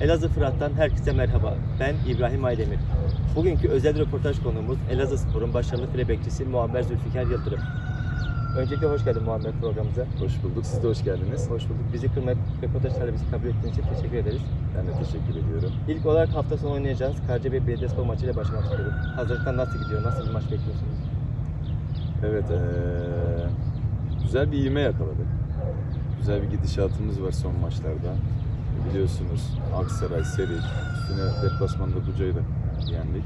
Elazığ Fırat'tan herkese merhaba. Ben İbrahim Aydemir. Bugünkü özel röportaj konuğumuz Elazığ Spor'un başarılı file bekçisi Muammer Zülfikar Yıldırım. Öncelikle hoş geldin Muammer programımıza. Hoş bulduk. Siz de hoş geldiniz. Hoş bulduk. Bizi kırmayıp röportaj talebimizi kabul ettiğiniz için teşekkür ederiz. Ben de teşekkür ediyorum. İlk olarak hafta sonu oynayacağınız Karacabey Belediyespor maçıyla başlamak istiyorum. Hazırlıklar nasıl gidiyor? Nasıl bir maç bekliyorsunuz? Evet, eee, güzel bir ivme yakaladık. Güzel bir gidişatımız var son maçlarda. Biliyorsunuz Aksaray, Seriç, üstüne deplasmanda Buca'yı da yendik.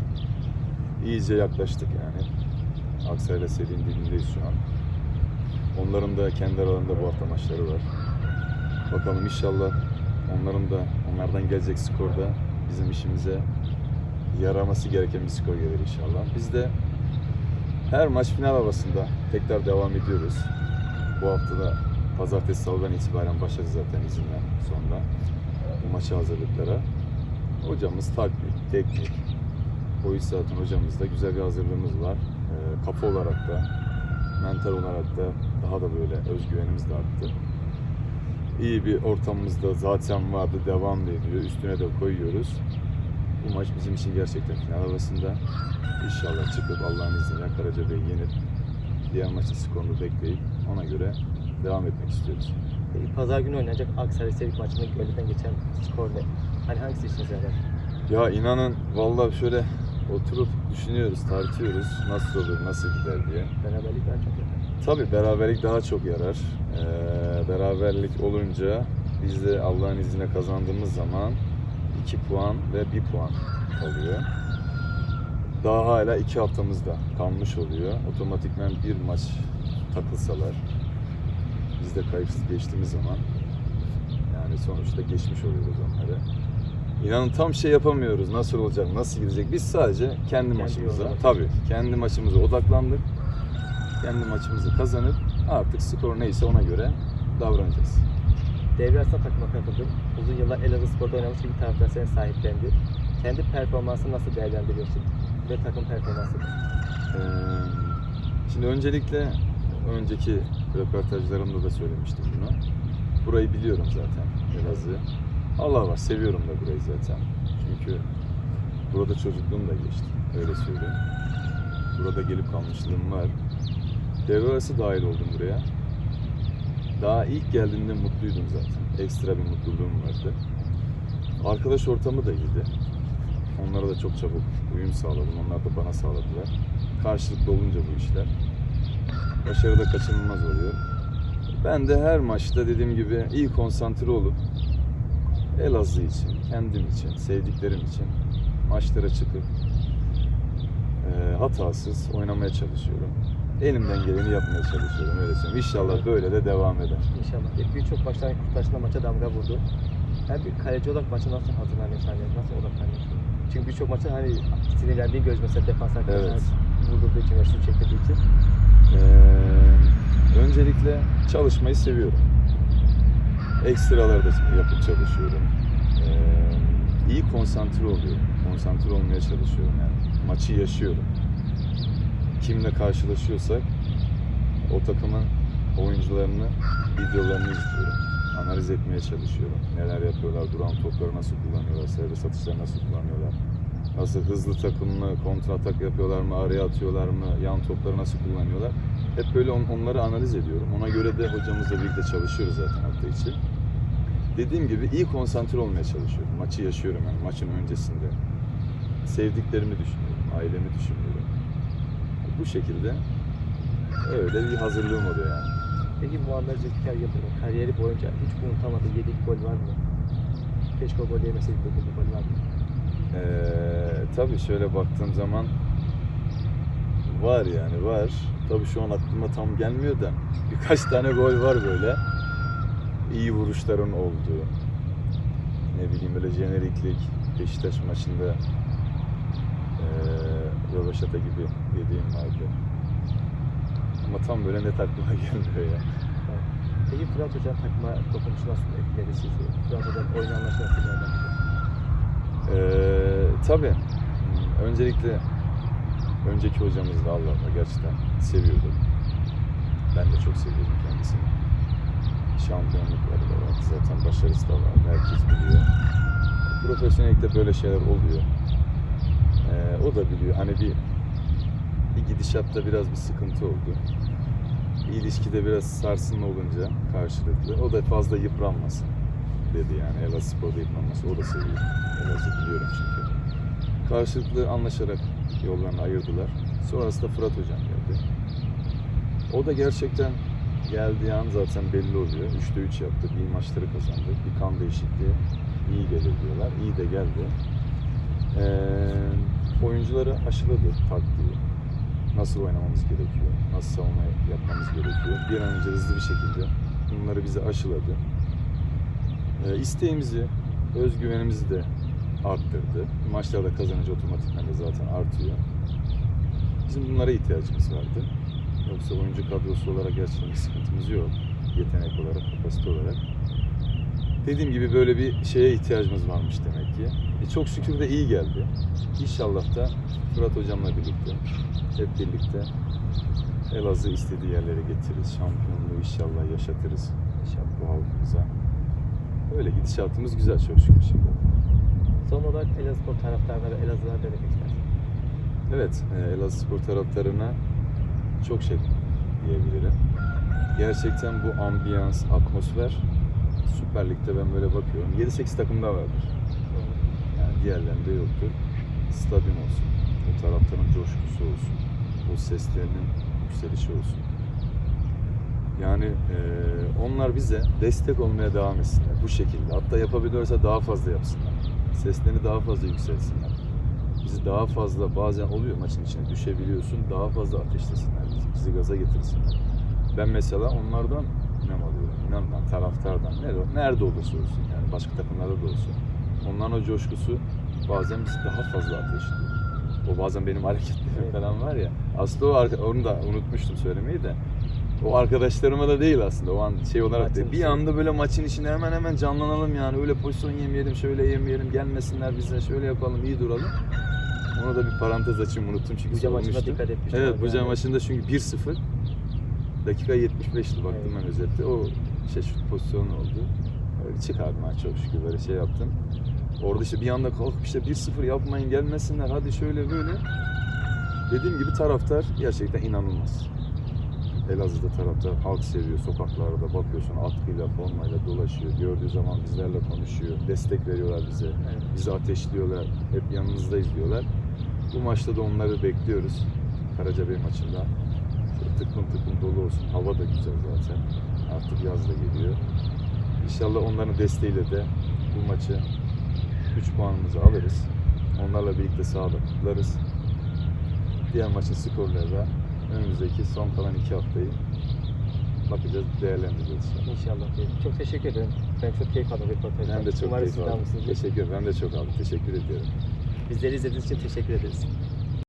İyice yaklaştık yani. Aksaray'la Seriç'in dibindeyiz şu an. Onların da kendi aralarında bu hafta maçları var. Bakalım inşallah onların da onlardan gelecek skorda bizim işimize yaraması gereken bir skor gelir inşallah. Biz de her maç final havasında tekrar devam ediyoruz. Bu hafta da pazartesi salıdan itibaren başladı zaten izinden sonra maça hazırlıklara. Hocamız taktik, teknik, iş zaten hocamızda güzel bir hazırlığımız var. Ee, kafa olarak da, mental olarak da daha da böyle özgüvenimiz de arttı. İyi bir ortamımızda zaten vardı, devam ediyor. Üstüne de koyuyoruz. Bu maç bizim için gerçekten final havasında. İnşallah çıkıp Allah'ın izniyle Karacabey'i yenip diğer maçın skorunu bekleyip ona göre devam etmek istiyoruz. Pazar günü oynanacak Aksaray Sevik maçında gölgeden geçen skor ne? Hani hangisi işinize yarar? Ya inanın vallahi şöyle oturup düşünüyoruz, tartıyoruz nasıl olur, nasıl gider diye. Beraberlik daha çok yarar. Tabii beraberlik daha çok yarar. Ee, beraberlik olunca biz de Allah'ın izniyle kazandığımız zaman 2 puan ve 1 puan oluyor. Daha hala 2 haftamızda kalmış oluyor. Otomatikman bir maç takılsalar biz de kayıpsız geçtiğimiz zaman yani sonuçta geçmiş oluyoruz onları. İnanın tam şey yapamıyoruz. Nasıl olacak, nasıl gidecek? Biz sadece kendi, maçımıza, yoluna. tabii kendi maçımıza odaklandık kendi maçımızı kazanıp artık skor neyse ona göre davranacağız. Devre arasında takıma katıldın. Uzun yıllar Elazığ Spor'da oynamış bir taraftar seni sahiplendi. Kendi performansını nasıl değerlendiriyorsun? Ve takım performansı. Ee, şimdi öncelikle önceki röportajlarımda da söylemiştim bunu. Burayı biliyorum zaten Elazığ. Allah var seviyorum da burayı zaten. Çünkü burada çocukluğum da geçti. Öyle söyleyeyim. Burada gelip kalmışlığım var. Devre dahil oldum buraya. Daha ilk geldiğimde mutluydum zaten. Ekstra bir mutluluğum vardı. Arkadaş ortamı da iyiydi. Onlara da çok çabuk uyum sağladım. Onlar da bana sağladılar. Karşılıklı olunca bu işler. Başarı da kaçınılmaz oluyor. Ben de her maçta dediğim gibi iyi konsantre olup Elazığ için, kendim için, sevdiklerim için maçlara çıkıp e, hatasız oynamaya çalışıyorum. Elimden geleni yapmaya çalışıyorum öyle söyleyeyim. İnşallah böyle de devam eder. İnşallah. E, Birçok maçtan kurtarışında maça damga vurdu. Hem bir kaleci olarak maça nasıl hazırlanıyorsun? Hani nasıl odaklanıyorsun? Çünkü birçok maçta hani sinirlendiğin göz mesela defans arkadaşlar Evet. vurdurduğu için ve şut çektirdiği için. Ee, öncelikle çalışmayı seviyorum. Ekstraları da yapıp çalışıyorum. Ee, iyi konsantre oluyorum. Konsantre olmaya çalışıyorum yani. Maçı yaşıyorum. Kimle karşılaşıyorsak o takımın oyuncularını, videolarını izliyorum. Analiz etmeye çalışıyorum. Neler yapıyorlar, duran topları nasıl kullanıyorlar, serbest atışları nasıl kullanıyorlar. Nasıl hızlı takımlı kontra atak yapıyorlar mı, araya atıyorlar mı, yan topları nasıl kullanıyorlar. Hep böyle on- onları analiz ediyorum. Ona göre de hocamızla birlikte çalışıyoruz zaten hafta içi. Dediğim gibi iyi konsantre olmaya çalışıyorum. Maçı yaşıyorum yani maçın öncesinde. Sevdiklerimi düşünüyorum, ailemi düşünüyorum. Bu şekilde öyle bir hazırlığım oluyor yani. Peki Muammer Zülfikar Yıldırım kariyeri boyunca hiç unutamadığı yediği gol var mı? Keşke o gol yemeseydik dediği gol var mı? Ee, tabii şöyle baktığım zaman var yani var. Tabii şu an aklıma tam gelmiyor da birkaç tane gol var böyle. İyi vuruşların olduğu. Ne bileyim böyle jeneriklik Beşiktaş maçında ee, Röveşata gibi yediğim vardı. Ama tam böyle net aklıma gelmiyor ya. Peki Fırat Hoca'nın takıma dokunuşu nasıl etkiledi sizi? Fırat Hoca'nın oyun anlayışı nasıl ilerledi? Ee, tabii. Öncelikle önceki hocamız da Allah'la gerçekten seviyordum. Ben de çok seviyordum kendisini. Şampiyonlukları da var. Zaten başarısı da var. Herkes biliyor. profesyonellikte böyle şeyler oluyor. Ee, o da biliyor. Hani bir bir gidişatta biraz bir sıkıntı oldu. Bir ilişkide biraz sarsılma olunca karşılıklı. O da fazla yıpranmasın dedi yani. Elazığ Spor'da yıpranması. O da seviyor. Elazığ biliyorum çünkü. Karşılıklı anlaşarak yollarını ayırdılar. Sonrasında Fırat Hocam geldi. O da gerçekten geldiği an zaten belli oluyor. 3'te 3 yaptı. İyi maçları kazandı. Bir kan değişikliği iyi gelir diyorlar. İyi de geldi. Ee, oyuncuları aşıladı taktiği. Nasıl oynamamız gerekiyor, nasıl savunma yapmamız gerekiyor. Bir an önce hızlı bir şekilde bunları bize aşıladı. Ee, isteğimizi, özgüvenimizi de arttırdı. Maçlarda kazanınca otomatikman de zaten artıyor. Bizim bunlara ihtiyacımız vardı. Yoksa oyuncu kadrosu olarak gerçekten bir sıkıntımız yok. Yetenek olarak, kapasite olarak. Dediğim gibi böyle bir şeye ihtiyacımız varmış demek ki. E çok şükür de iyi geldi. İnşallah da Fırat Hocam'la birlikte, hep birlikte Elazığ istediği yerlere getiririz. Şampiyonluğu inşallah yaşatırız. İnşallah bu halkımıza. Öyle gidişatımız güzel çok şükür şimdi. Son olarak Elazığspor taraftarına ve Elazığ'a demek istersin? Evet, e, Elazığ Spor taraftarına çok şey diyebilirim. Gerçekten bu ambiyans, atmosfer Süper Lig'de ben böyle bakıyorum. 7-8 takımda vardır. Yani diğerlerinde yoktur. Stadyum olsun, o taraftarın coşkusu olsun, o seslerinin yükselişi olsun. Yani e, onlar bize destek olmaya devam etsinler bu şekilde. Hatta yapabiliyorsa daha fazla yapsınlar. Seslerini daha fazla yükselsinler. Bizi daha fazla bazen oluyor maçın içine düşebiliyorsun. Daha fazla ateşlesinler bizi. Bizi gaza getirsinler. Ben mesela onlardan nem alıyorum. İnan ben taraftardan. Nerede, nerede olursa olsun yani başka takımlarda da olsun. Onların o coşkusu bazen bizi daha fazla ateşliyor. O bazen benim hareketlerim falan var ya. Aslında o onu da unutmuştum söylemeyi de. O arkadaşlarıma da değil aslında. O an şey olarak Maçın değil. Bir anda böyle maçın içinde hemen hemen canlanalım yani. Öyle pozisyon yemeyelim, şöyle yemeyelim, gelmesinler bize, şöyle yapalım, iyi duralım. Onu da bir parantez açayım unuttum çünkü Buca maçına dikkat etmiştim. Evet Buca yani. maçında çünkü 1-0 dakika 75'ti baktım Evet. ben özette. O şey şut pozisyonu oldu. Öyle çıkardım ha çok şükür böyle şey yaptım. Orada işte bir anda kalkıp işte 1-0 yapmayın gelmesinler hadi şöyle böyle. Dediğim gibi taraftar gerçekten inanılmaz. Elazığ'da taraftar halk seviyor. Sokaklarda bakıyorsun atkıyla, formayla dolaşıyor. Gördüğü zaman bizlerle konuşuyor. Destek veriyorlar bize. Evet. Bizi ateşliyorlar. Hep yanımızdayız diyorlar. Bu maçta da onları bekliyoruz. Karacabey maçında. Şöyle tıklım tıklım dolu olsun. Hava da güzel zaten. Artık yaz da geliyor. İnşallah onların desteğiyle de bu maçı 3 puanımızı alırız. Onlarla birlikte sahada kutlarız. Diğer maçın skorları da önümüzdeki son kalan iki haftayı bakacağız, değerlendireceğiz. inşallah. Diyelim. Çok teşekkür ederim. Ben çok keyif aldım röportajdan. Ben de çok Umarım keyif siz de aldım. almışsınızdır. Teşekkür, ben de çok aldım. Teşekkür ediyorum. Bizleri izlediğiniz için teşekkür ederiz.